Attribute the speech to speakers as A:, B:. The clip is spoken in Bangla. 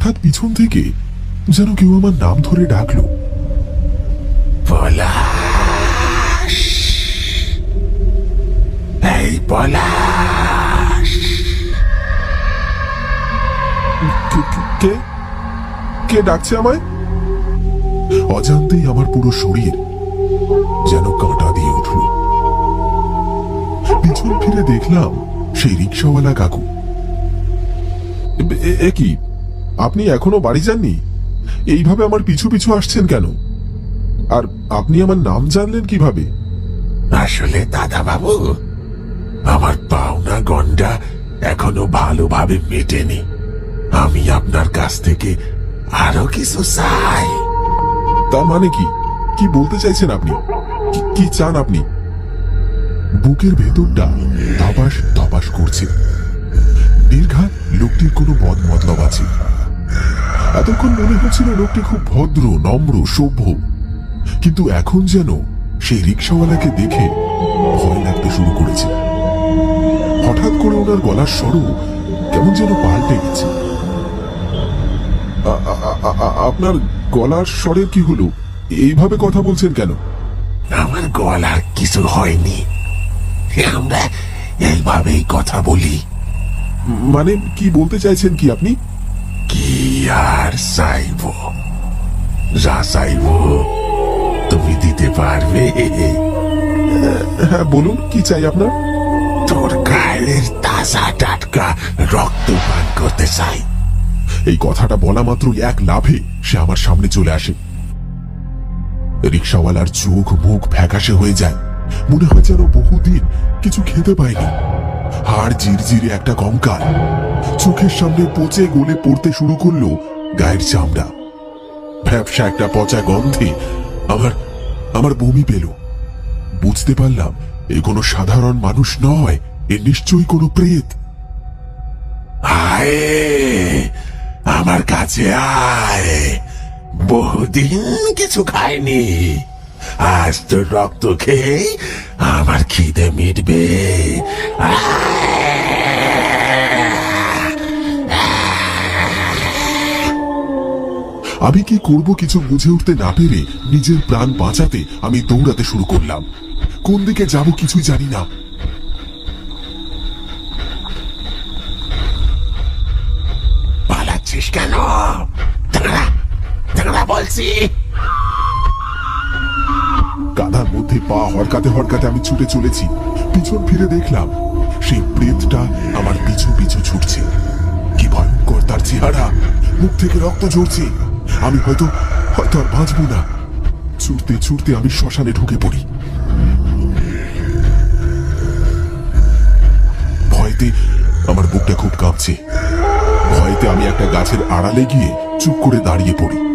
A: হঠাৎ পিছন থেকে যেন কেউ আমার নাম ধরে ডাকলো।
B: পলাশ। এই পলাশ।
A: কে- ডাকছে আমায়? অজান্তেই আমার পুরো শরীর যেন কাঁটা দিয়ে উঠল। পিছন ফিরে দেখলাম সেই রিক্সাওয়ালা কাকু। এ- এ- এ কি? আপনি এখনও বাড়ি যাননি? এইভাবে আমার পিছু পিছু আসছেন কেন? আর আপনি আমার নাম জানলেন কীভাবে?
B: আসলে দাদা বাবু আমার পাওনা গন্ডা এখনও ভালোভাবে মেটেনি। আমি আপনার কাছ থেকে আরও কিছু চাই।
A: তার মানে কি? কি বলতে চাইছেন আপনি? কি- কি চান আপনি? বুকের ভেতরটা ধপাস ধপাস এতক্ষণ মনে হচ্ছিল লোকটি খুব ভদ্র নম্র সভ্য। কিন্তু এখন যেন সেই রিক্সাওয়ালাকে দেখে ভয় লাগতে শুরু করেছে। হঠাৎ করে ওনার গলার স্বরও কেমন যেন পাল্টে গেছে। আপনার গলার স্বরের কি হলো? এইভাবে কথা বলছেন কেন?
B: আমার গলার কিছু হয়নি। আমরা এইভাবেই কথা বলি।
A: মানে কি বলতে চাইছেন কি আপনি?
B: কি আর চাইব। যা চাইব তুমি দিতে পারবে।
A: হ্যাঁ বলুন কি চাই আপনার?
B: তোর গায়ের তাজা টাটকা রক্ত পান করতে চাই।
A: এই কথাটা বলা মাত্র এক লাভে সে আমার সামনে চলে আসে। রিক্সাওয়ালার চোখ মুখ ফ্যাকাশে হয়ে যায়। মনে হয় যেন বহুদিন কিছু খেতে পায়নি হাড় জিরজিরে একটা কঙ্কাল। চোখের সামনে পচে গলে পড়তে শুরু করল গায়ের চামড়া। ব্যবসা একটা পচা গন্ধে আমার আমার বমি পেল। বুঝতে পারলাম, এ কোনো সাধারণ মানুষ নয়, এ নিশ্চয়ই কোনো প্রেত।
B: আয়, আমার কাছে আয়। বহুদিন কিছু খাইনি। আজ তোর রক্ত খেয়ে আমার খিদে মিটবে।
A: আমি কি করব কিছু বুঝে উঠতে না পেরে নিজের প্রাণ বাঁচাতে আমি দৌড়াতে শুরু করলাম। কোন দিকে যাব কিছুই জানি না।
B: পালাচ্ছিস কেন? দাঁড়া দাঁড়া বলছি।
A: কাদার মধ্যে পা হরকাতে হরকাতে আমি ছুটে চলেছি। পিছন ফিরে দেখলাম, সেই প্রেতটা আমার পিছু পিছু ছুটছে। কি ভয়ঙ্কর তার চেহারা, মুখ থেকে রক্ত ঝরছে। আমি হয়তো হয়তো আর বাঁচবো না। ছুটতে ছুটতে আমি শ্মশানে ঢুকে পড়ি। ভয়তে আমার বুকটা খুব কাঁপছে। ভয়তে আমি একটা গাছের আড়ালে গিয়ে চুপ করে দাঁড়িয়ে পড়ি।